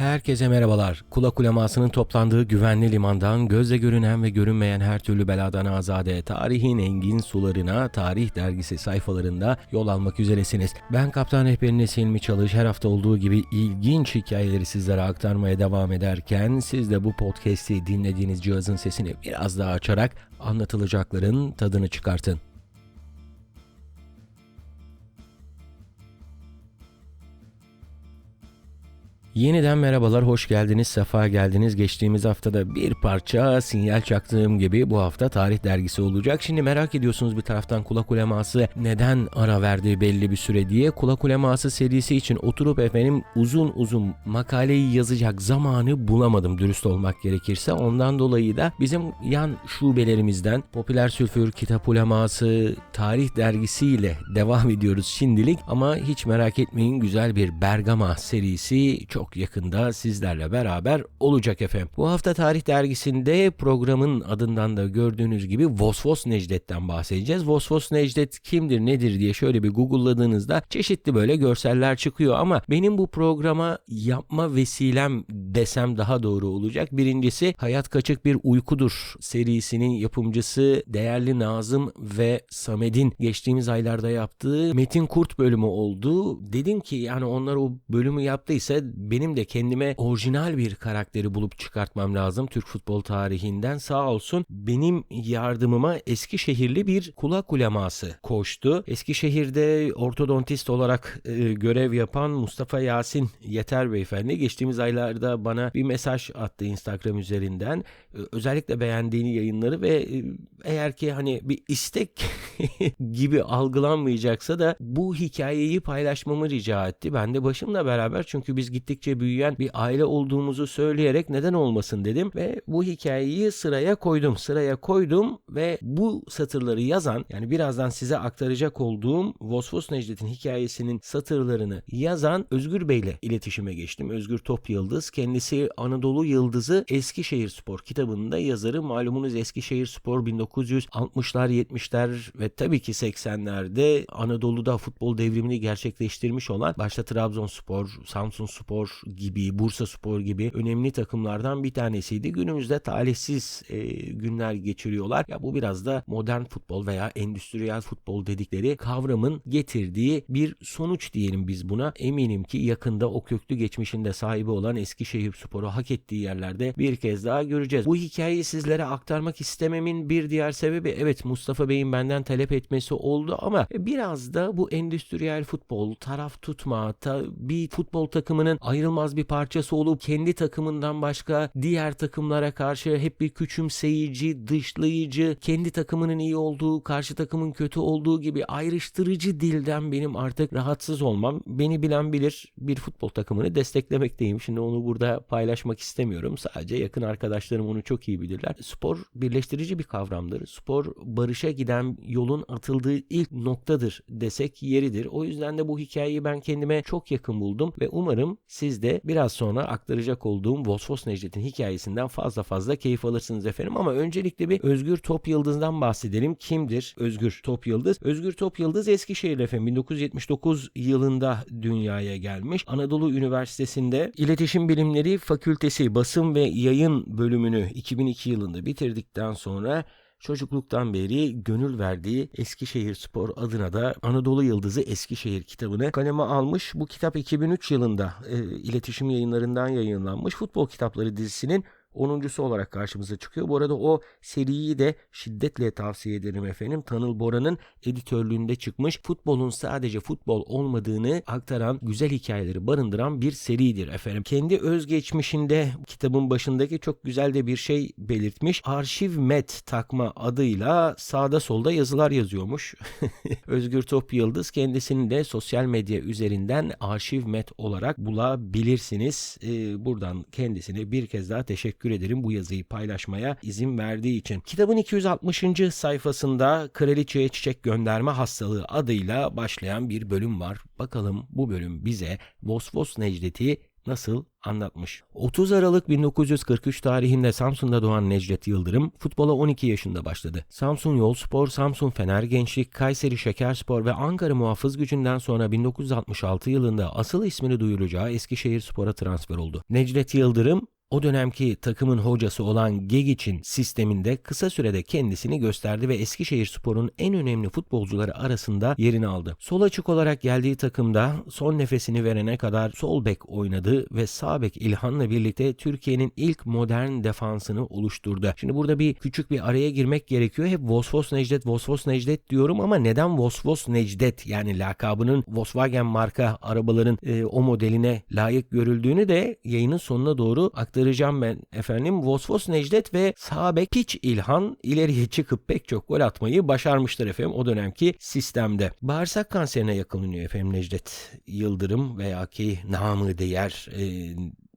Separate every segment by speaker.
Speaker 1: Herkese merhabalar. Kula kulemasının toplandığı güvenli limandan gözle görünen ve görünmeyen her türlü beladan azade tarihin engin sularına tarih dergisi sayfalarında yol almak üzeresiniz. Ben kaptan rehberiniz Hilmi Çalış her hafta olduğu gibi ilginç hikayeleri sizlere aktarmaya devam ederken siz de bu podcast'i dinlediğiniz cihazın sesini biraz daha açarak anlatılacakların tadını çıkartın. Yeniden merhabalar, hoş geldiniz, sefa geldiniz. Geçtiğimiz haftada bir parça sinyal çaktığım gibi bu hafta tarih dergisi olacak. Şimdi merak ediyorsunuz bir taraftan kulak uleması neden ara verdi belli bir süre diye. Kulak uleması serisi için oturup efendim uzun uzun makaleyi yazacak zamanı bulamadım dürüst olmak gerekirse. Ondan dolayı da bizim yan şubelerimizden Popüler Sülfür, Kitap Uleması, Tarih dergisiyle devam ediyoruz şimdilik. Ama hiç merak etmeyin güzel bir Bergama serisi çok çok yakında sizlerle beraber olacak efendim. Bu hafta Tarih Dergisi'nde programın adından da gördüğünüz gibi Vosvos Necdet'ten bahsedeceğiz. Vosvos Necdet kimdir nedir diye şöyle bir google'ladığınızda çeşitli böyle görseller çıkıyor ama benim bu programa yapma vesilem desem daha doğru olacak. Birincisi Hayat Kaçık Bir Uykudur serisinin yapımcısı değerli Nazım ve Samed'in geçtiğimiz aylarda yaptığı Metin Kurt bölümü oldu. Dedim ki yani onlar o bölümü yaptıysa benim de kendime orijinal bir karakteri bulup çıkartmam lazım Türk futbol tarihinden. Sağ olsun benim yardımıma Eskişehirli bir kulak uleması koştu. Eskişehir'de ortodontist olarak e, görev yapan Mustafa Yasin Yeter Beyefendi geçtiğimiz aylarda bana bir mesaj attı Instagram üzerinden. E, özellikle beğendiğini yayınları ve e, eğer ki hani bir istek gibi algılanmayacaksa da bu hikayeyi paylaşmamı rica etti. Ben de başımla beraber çünkü biz gittik gittikçe büyüyen bir aile olduğumuzu söyleyerek neden olmasın dedim ve bu hikayeyi sıraya koydum. Sıraya koydum ve bu satırları yazan yani birazdan size aktaracak olduğum Vosvos Necdet'in hikayesinin satırlarını yazan Özgür Bey ile iletişime geçtim. Özgür Top Yıldız kendisi Anadolu Yıldızı Eskişehir Spor kitabının da yazarı. Malumunuz Eskişehir Spor 1960'lar 70'ler ve tabii ki 80'lerde Anadolu'da futbol devrimini gerçekleştirmiş olan başta Trabzonspor, Samsun Gibi, Bursa Spor gibi önemli takımlardan bir tanesiydi. Günümüzde talihsiz e, günler geçiriyorlar. Ya bu biraz da modern futbol veya endüstriyel futbol dedikleri kavramın getirdiği bir sonuç diyelim biz buna. Eminim ki yakında o köklü geçmişinde sahibi olan Eskişehir Spor'u hak ettiği yerlerde bir kez daha göreceğiz. Bu hikayeyi sizlere aktarmak istememin bir diğer sebebi evet Mustafa Bey'in benden talep etmesi oldu ama biraz da bu endüstriyel futbol, taraf tutma, ta, bir futbol takımının ayrılmaz bir parçası olup kendi takımından başka diğer takımlara karşı hep bir küçümseyici, dışlayıcı, kendi takımının iyi olduğu, karşı takımın kötü olduğu gibi ayrıştırıcı dilden benim artık rahatsız olmam. Beni bilen bilir bir futbol takımını desteklemekteyim. Şimdi onu burada paylaşmak istemiyorum. Sadece yakın arkadaşlarım onu çok iyi bilirler. Spor birleştirici bir kavramdır. Spor barışa giden yolun atıldığı ilk noktadır desek yeridir. O yüzden de bu hikayeyi ben kendime çok yakın buldum ve umarım siz de biraz sonra aktaracak olduğum Vosvos Necdet'in hikayesinden fazla fazla keyif alırsınız efendim. Ama öncelikle bir Özgür Top Yıldız'dan bahsedelim. Kimdir Özgür Top Yıldız? Özgür Top Yıldız Eskişehir efendim 1979 yılında dünyaya gelmiş. Anadolu Üniversitesi'nde İletişim Bilimleri Fakültesi Basın ve Yayın bölümünü 2002 yılında bitirdikten sonra çocukluktan beri gönül verdiği Eskişehir Spor adına da Anadolu Yıldızı Eskişehir kitabını kaleme almış. Bu kitap 2003 yılında e, iletişim yayınlarından yayınlanmış. Futbol kitapları dizisinin 10.sü olarak karşımıza çıkıyor. Bu arada o seriyi de şiddetle tavsiye ederim efendim. Tanıl Bora'nın editörlüğünde çıkmış futbolun sadece futbol olmadığını aktaran güzel hikayeleri barındıran bir seridir efendim. Kendi özgeçmişinde kitabın başındaki çok güzel de bir şey belirtmiş. Arşiv Met takma adıyla sağda solda yazılar yazıyormuş. Özgür Top Yıldız kendisini de sosyal medya üzerinden Arşiv Met olarak bulabilirsiniz. Ee, buradan kendisine bir kez daha teşekkür teşekkür ederim bu yazıyı paylaşmaya izin verdiği için. Kitabın 260. sayfasında Kraliçeye Çiçek Gönderme Hastalığı adıyla başlayan bir bölüm var. Bakalım bu bölüm bize Vosvos Necdet'i nasıl anlatmış. 30 Aralık 1943 tarihinde Samsun'da doğan Necdet Yıldırım futbola 12 yaşında başladı. Samsun Yolspor, Samsun Fener Gençlik, Kayseri Şekerspor ve Ankara Muhafız Gücü'nden sonra 1966 yılında asıl ismini duyuracağı Eskişehir Spor'a transfer oldu. Necdet Yıldırım o dönemki takımın hocası olan Gegic'in sisteminde kısa sürede kendisini gösterdi ve Eskişehir Spor'un en önemli futbolcuları arasında yerini aldı. Sol açık olarak geldiği takımda son nefesini verene kadar sol bek oynadı ve sağ bek İlhan'la birlikte Türkiye'nin ilk modern defansını oluşturdu. Şimdi burada bir küçük bir araya girmek gerekiyor. Hep Vosvos Necdet, Vosvos Necdet diyorum ama neden Vosvos Necdet yani lakabının Volkswagen marka arabaların e, o modeline layık görüldüğünü de yayının sonuna doğru aktaracağım aktaracağım ben efendim. Vosvos Necdet ve sağ bek Piç İlhan ileriye çıkıp pek çok gol atmayı başarmıştır efendim o dönemki sistemde. Bağırsak kanserine yakalanıyor efendim Necdet Yıldırım veya ki namı diğer e,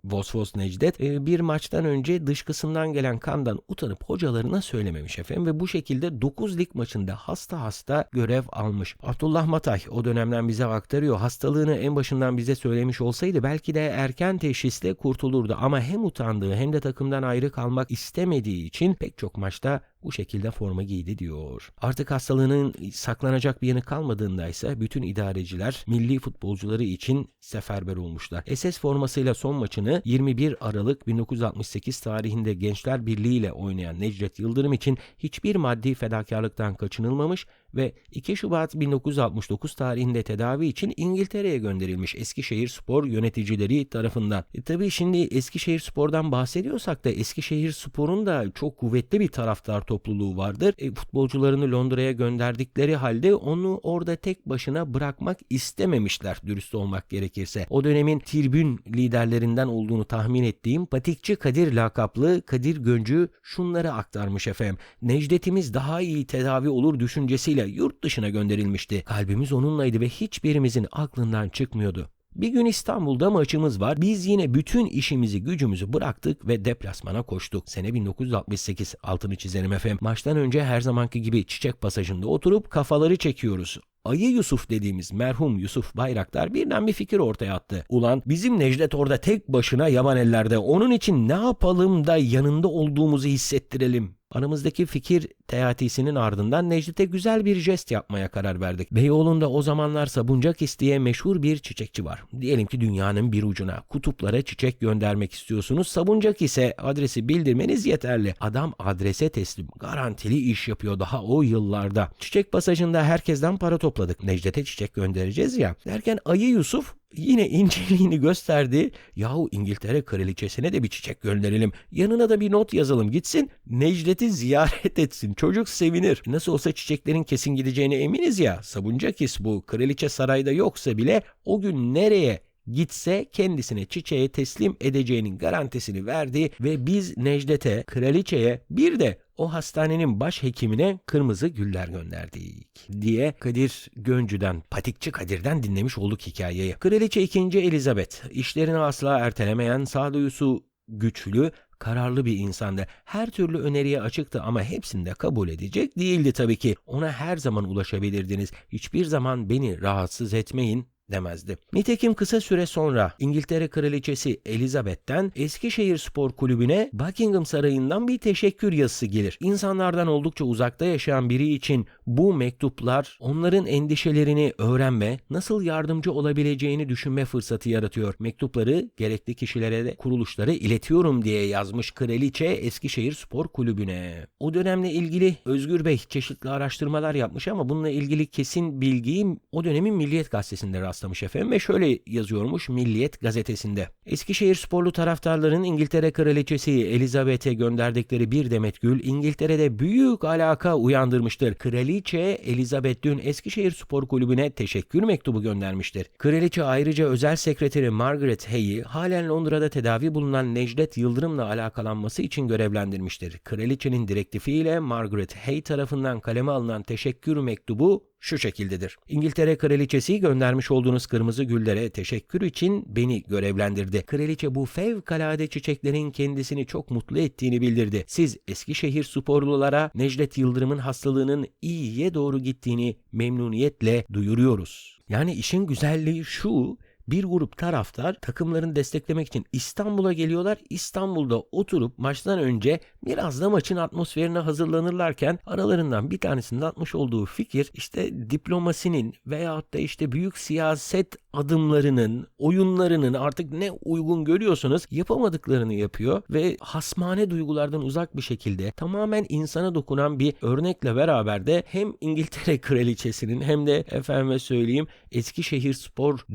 Speaker 1: Vosvos Necdet e, bir maçtan önce dışkısından gelen kandan utanıp hocalarına söylememiş efendim ve bu şekilde 9 lig maçında hasta hasta görev almış. Abdullah Matay o dönemden bize aktarıyor. Hastalığını en başından bize söylemiş olsaydı belki de erken teşhisle kurtulurdu ama hem utandığı hem de takımdan ayrı kalmak istemediği için pek çok maçta bu şekilde forma giydi diyor. Artık hastalığının saklanacak bir yanı kalmadığında ise bütün idareciler milli futbolcuları için seferber olmuşlar. SS formasıyla son maçını 21 Aralık 1968 tarihinde Gençler Birliği ile oynayan Necdet Yıldırım için hiçbir maddi fedakarlıktan kaçınılmamış ve 2 Şubat 1969 tarihinde tedavi için İngiltere'ye gönderilmiş Eskişehir Spor yöneticileri tarafından. E tabii şimdi Eskişehir Spor'dan bahsediyorsak da Eskişehir Spor'un da çok kuvvetli bir taraftar topluluğu vardır. E, futbolcularını Londra'ya gönderdikleri halde onu orada tek başına bırakmak istememişler dürüst olmak gerekirse. O dönemin tribün liderlerinden olduğunu tahmin ettiğim Patikçi Kadir lakaplı Kadir Göncü şunları aktarmış efendim. Necdet'imiz daha iyi tedavi olur düşüncesiyle yurt dışına gönderilmişti. Kalbimiz onunlaydı ve hiçbirimizin aklından çıkmıyordu. Bir gün İstanbul'da maçımız var. Biz yine bütün işimizi gücümüzü bıraktık ve deplasmana koştuk. Sene 1968 altını çizelim efendim. Maçtan önce her zamanki gibi çiçek pasajında oturup kafaları çekiyoruz. Ayı Yusuf dediğimiz merhum Yusuf Bayraktar birden bir fikir ortaya attı. Ulan bizim Necdet orada tek başına yaban ellerde onun için ne yapalım da yanında olduğumuzu hissettirelim. Aramızdaki fikir teatisinin ardından Necdet'e güzel bir jest yapmaya karar verdik. Beyoğlu'nda o zamanlar Sabuncakis diye meşhur bir çiçekçi var. Diyelim ki dünyanın bir ucuna kutuplara çiçek göndermek istiyorsunuz. Sabuncakis'e adresi bildirmeniz yeterli. Adam adrese teslim. Garantili iş yapıyor daha o yıllarda. Çiçek pasajında herkesten para topladık. Necdet'e çiçek göndereceğiz ya. Derken Ayı Yusuf yine inceliğini gösterdi. Yahu İngiltere kraliçesine de bir çiçek gönderelim. Yanına da bir not yazalım gitsin. Necdet'i ziyaret etsin. Çocuk sevinir. Nasıl olsa çiçeklerin kesin gideceğine eminiz ya. Sabuncakis bu. Kraliçe sarayda yoksa bile o gün nereye gitse kendisine çiçeğe teslim edeceğinin garantisini verdi ve biz Necdet'e, kraliçeye bir de o hastanenin baş hekimine kırmızı güller gönderdik diye Kadir Göncü'den, Patikçi Kadir'den dinlemiş olduk hikayeyi. Kraliçe 2. Elizabeth işlerini asla ertelemeyen, sağduyusu güçlü, kararlı bir insandı. Her türlü öneriye açıktı ama hepsini de kabul edecek değildi tabii ki. Ona her zaman ulaşabilirdiniz. Hiçbir zaman beni rahatsız etmeyin demezdi. Nitekim kısa süre sonra İngiltere Kraliçesi Elizabeth'ten Eskişehir Spor Kulübü'ne Buckingham Sarayı'ndan bir teşekkür yazısı gelir. İnsanlardan oldukça uzakta yaşayan biri için bu mektuplar onların endişelerini öğrenme, nasıl yardımcı olabileceğini düşünme fırsatı yaratıyor. Mektupları gerekli kişilere de kuruluşlara iletiyorum diye yazmış kraliçe Eskişehir Spor Kulübü'ne. O dönemle ilgili Özgür Bey çeşitli araştırmalar yapmış ama bununla ilgili kesin bilgiyi o dönemin Milliyet Gazetesi'nde rastlamış efendim ve şöyle yazıyormuş Milliyet gazetesinde. Eskişehir sporlu taraftarların İngiltere Kraliçesi Elizabeth'e gönderdikleri bir demet gül İngiltere'de büyük alaka uyandırmıştır. Kraliçe Elizabeth dün Eskişehir Spor Kulübü'ne teşekkür mektubu göndermiştir. Kraliçe ayrıca özel sekreteri Margaret Hay'i halen Londra'da tedavi bulunan Necdet Yıldırım'la alakalanması için görevlendirmiştir. Kraliçenin direktifiyle Margaret Hay tarafından kaleme alınan teşekkür mektubu şu şekildedir. İngiltere Kraliçesi göndermiş olduğunuz kırmızı güllere teşekkür için beni görevlendirdi. Kraliçe bu fevkalade çiçeklerin kendisini çok mutlu ettiğini bildirdi. Siz Eskişehir sporlulara Necdet Yıldırım'ın hastalığının iyiye doğru gittiğini memnuniyetle duyuruyoruz. Yani işin güzelliği şu, bir grup taraftar takımlarını desteklemek için İstanbul'a geliyorlar. İstanbul'da oturup maçtan önce biraz da maçın atmosferine hazırlanırlarken aralarından bir tanesinin atmış olduğu fikir işte diplomasinin veyahut da işte büyük siyaset adımlarının, oyunlarının artık ne uygun görüyorsanız yapamadıklarını yapıyor ve hasmane duygulardan uzak bir şekilde tamamen insana dokunan bir örnekle beraber de hem İngiltere kraliçesinin hem de efendime söyleyeyim Eskişehir spor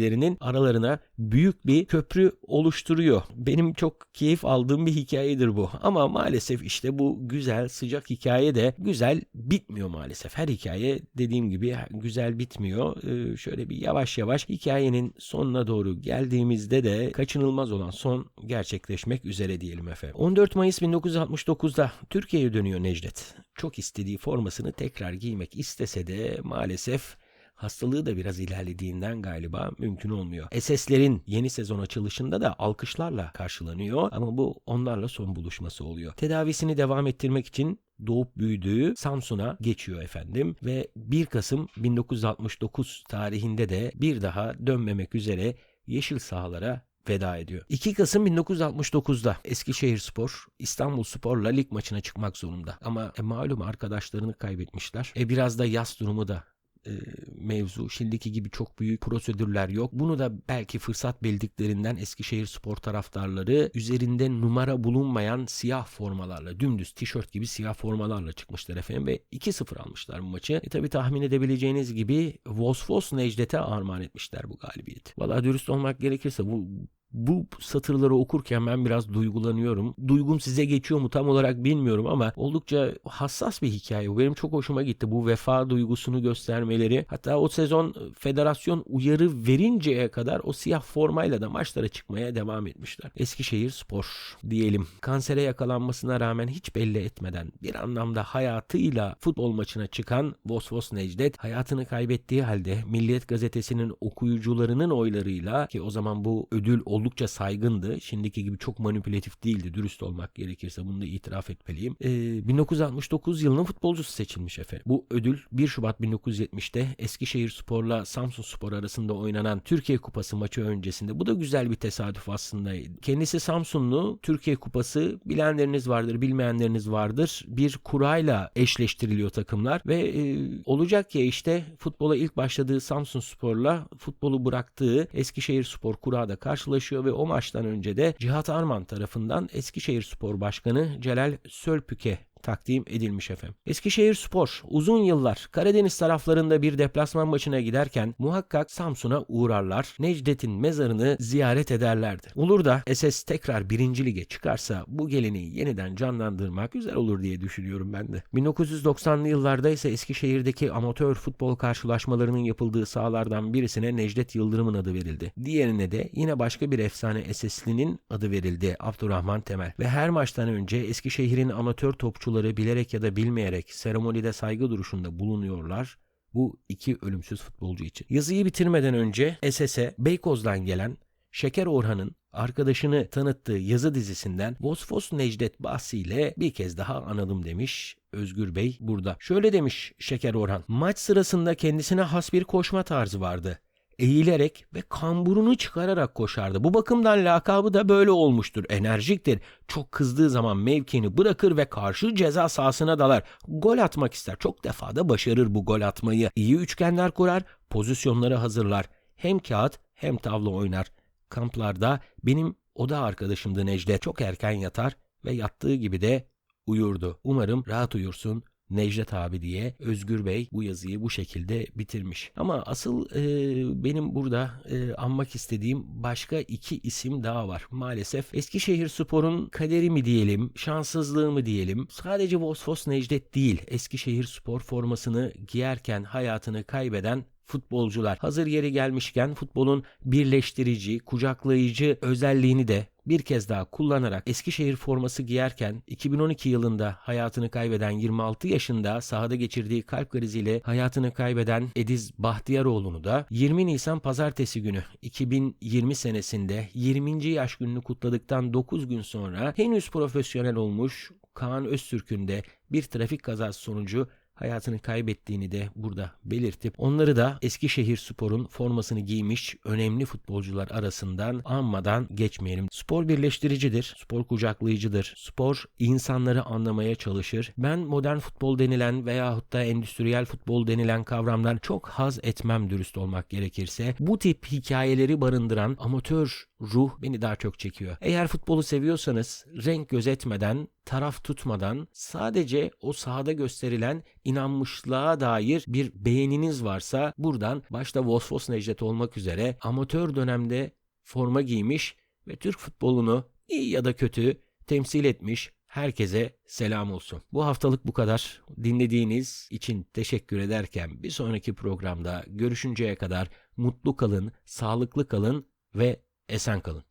Speaker 1: destekçilerinin aralarına büyük bir köprü oluşturuyor. Benim çok keyif aldığım bir hikayedir bu. Ama maalesef işte bu güzel sıcak hikaye de güzel bitmiyor maalesef. Her hikaye dediğim gibi güzel bitmiyor. Ee, şöyle bir yavaş yavaş hikayenin sonuna doğru geldiğimizde de kaçınılmaz olan son gerçekleşmek üzere diyelim efendim. 14 Mayıs 1969'da Türkiye'ye dönüyor Necdet. Çok istediği formasını tekrar giymek istese de maalesef hastalığı da biraz ilerlediğinden galiba mümkün olmuyor. SS'lerin yeni sezon açılışında da alkışlarla karşılanıyor ama bu onlarla son buluşması oluyor. Tedavisini devam ettirmek için doğup büyüdüğü Samsun'a geçiyor efendim ve 1 Kasım 1969 tarihinde de bir daha dönmemek üzere yeşil sahalara veda ediyor. 2 Kasım 1969'da Eskişehir Spor İstanbul Spor'la lig maçına çıkmak zorunda. Ama e, malum arkadaşlarını kaybetmişler. E biraz da yas durumu da e, mevzu. Şimdiki gibi çok büyük prosedürler yok. Bunu da belki fırsat bildiklerinden Eskişehir spor taraftarları üzerinde numara bulunmayan siyah formalarla dümdüz tişört gibi siyah formalarla çıkmışlar efendim ve 2-0 almışlar bu maçı. E tabi tahmin edebileceğiniz gibi Vosvos Necdet'e armağan etmişler bu galibiyeti. Valla dürüst olmak gerekirse bu bu satırları okurken ben biraz duygulanıyorum. Duygum size geçiyor mu tam olarak bilmiyorum ama oldukça hassas bir hikaye. Benim çok hoşuma gitti. Bu vefa duygusunu göstermeleri. Hatta o sezon federasyon uyarı verinceye kadar o siyah formayla da maçlara çıkmaya devam etmişler. Eskişehir Spor diyelim. Kansere yakalanmasına rağmen hiç belli etmeden bir anlamda hayatıyla futbol maçına çıkan Vosvos Necdet hayatını kaybettiği halde Milliyet Gazetesi'nin okuyucularının oylarıyla ki o zaman bu ödül oldukça saygındı. Şimdiki gibi çok manipülatif değildi dürüst olmak gerekirse bunu da itiraf etmeliyim. Ee, 1969 yılının futbolcusu seçilmiş efendim. Bu ödül 1 Şubat 1970'te Eskişehir Spor'la Samsun Spor arasında oynanan Türkiye Kupası maçı öncesinde. Bu da güzel bir tesadüf aslında. Kendisi Samsunlu. Türkiye Kupası bilenleriniz vardır, bilmeyenleriniz vardır. Bir kurayla eşleştiriliyor takımlar ve e, olacak ya işte futbola ilk başladığı Samsun Spor'la futbolu bıraktığı Eskişehir Spor kura da karşılaşıyor çalışıyor ve o maçtan önce de Cihat Arman tarafından Eskişehir Spor Başkanı Celal Sölpük'e takdim edilmiş efendim. Eskişehir Spor uzun yıllar Karadeniz taraflarında bir deplasman maçına giderken muhakkak Samsun'a uğrarlar. Necdet'in mezarını ziyaret ederlerdi. Olur da SS tekrar birinci lige çıkarsa bu geleneği yeniden canlandırmak güzel olur diye düşünüyorum ben de. 1990'lı yıllarda ise Eskişehir'deki amatör futbol karşılaşmalarının yapıldığı sahalardan birisine Necdet Yıldırım'ın adı verildi. Diğerine de yine başka bir efsane SS'linin adı verildi Abdurrahman Temel. Ve her maçtan önce Eskişehir'in amatör topçu sporcuları bilerek ya da bilmeyerek seremonide saygı duruşunda bulunuyorlar bu iki ölümsüz futbolcu için. Yazıyı bitirmeden önce SS'e Beykoz'dan gelen Şeker Orhan'ın arkadaşını tanıttığı yazı dizisinden Vosfos Necdet bahsiyle bir kez daha analım demiş Özgür Bey burada. Şöyle demiş Şeker Orhan. Maç sırasında kendisine has bir koşma tarzı vardı eğilerek ve kamburunu çıkararak koşardı. Bu bakımdan lakabı da böyle olmuştur. Enerjiktir. Çok kızdığı zaman mevkini bırakır ve karşı ceza sahasına dalar. Gol atmak ister. Çok defa da başarır bu gol atmayı. İyi üçgenler kurar, pozisyonları hazırlar. Hem kağıt hem tavla oynar. Kamplarda benim oda arkadaşımdı Necdet. Çok erken yatar ve yattığı gibi de uyurdu. Umarım rahat uyursun. Necdet abi diye Özgür Bey bu yazıyı bu şekilde bitirmiş. Ama asıl e, benim burada e, anmak istediğim başka iki isim daha var. Maalesef Eskişehir Spor'un kaderi mi diyelim, şanssızlığı mı diyelim. Sadece Vosfos Necdet değil, Eskişehir Spor formasını giyerken hayatını kaybeden futbolcular. Hazır yeri gelmişken futbolun birleştirici, kucaklayıcı özelliğini de bir kez daha kullanarak Eskişehir forması giyerken 2012 yılında hayatını kaybeden 26 yaşında sahada geçirdiği kalp kriziyle hayatını kaybeden Ediz Bahtiyaroğlu'nu da 20 Nisan pazartesi günü 2020 senesinde 20. yaş gününü kutladıktan 9 gün sonra henüz profesyonel olmuş Kaan Öztürk'ün de bir trafik kazası sonucu hayatını kaybettiğini de burada belirtip onları da Eskişehir Spor'un formasını giymiş önemli futbolcular arasından anmadan geçmeyelim. Spor birleştiricidir, spor kucaklayıcıdır, spor insanları anlamaya çalışır. Ben modern futbol denilen veyahut da endüstriyel futbol denilen kavramdan çok haz etmem dürüst olmak gerekirse. Bu tip hikayeleri barındıran amatör ruh beni daha çok çekiyor. Eğer futbolu seviyorsanız renk gözetmeden, taraf tutmadan sadece o sahada gösterilen inanmışlığa dair bir beğeniniz varsa buradan başta Vosvos Necdet olmak üzere amatör dönemde forma giymiş ve Türk futbolunu iyi ya da kötü temsil etmiş herkese selam olsun. Bu haftalık bu kadar. Dinlediğiniz için teşekkür ederken bir sonraki programda görüşünceye kadar mutlu kalın, sağlıklı kalın ve esen kalın.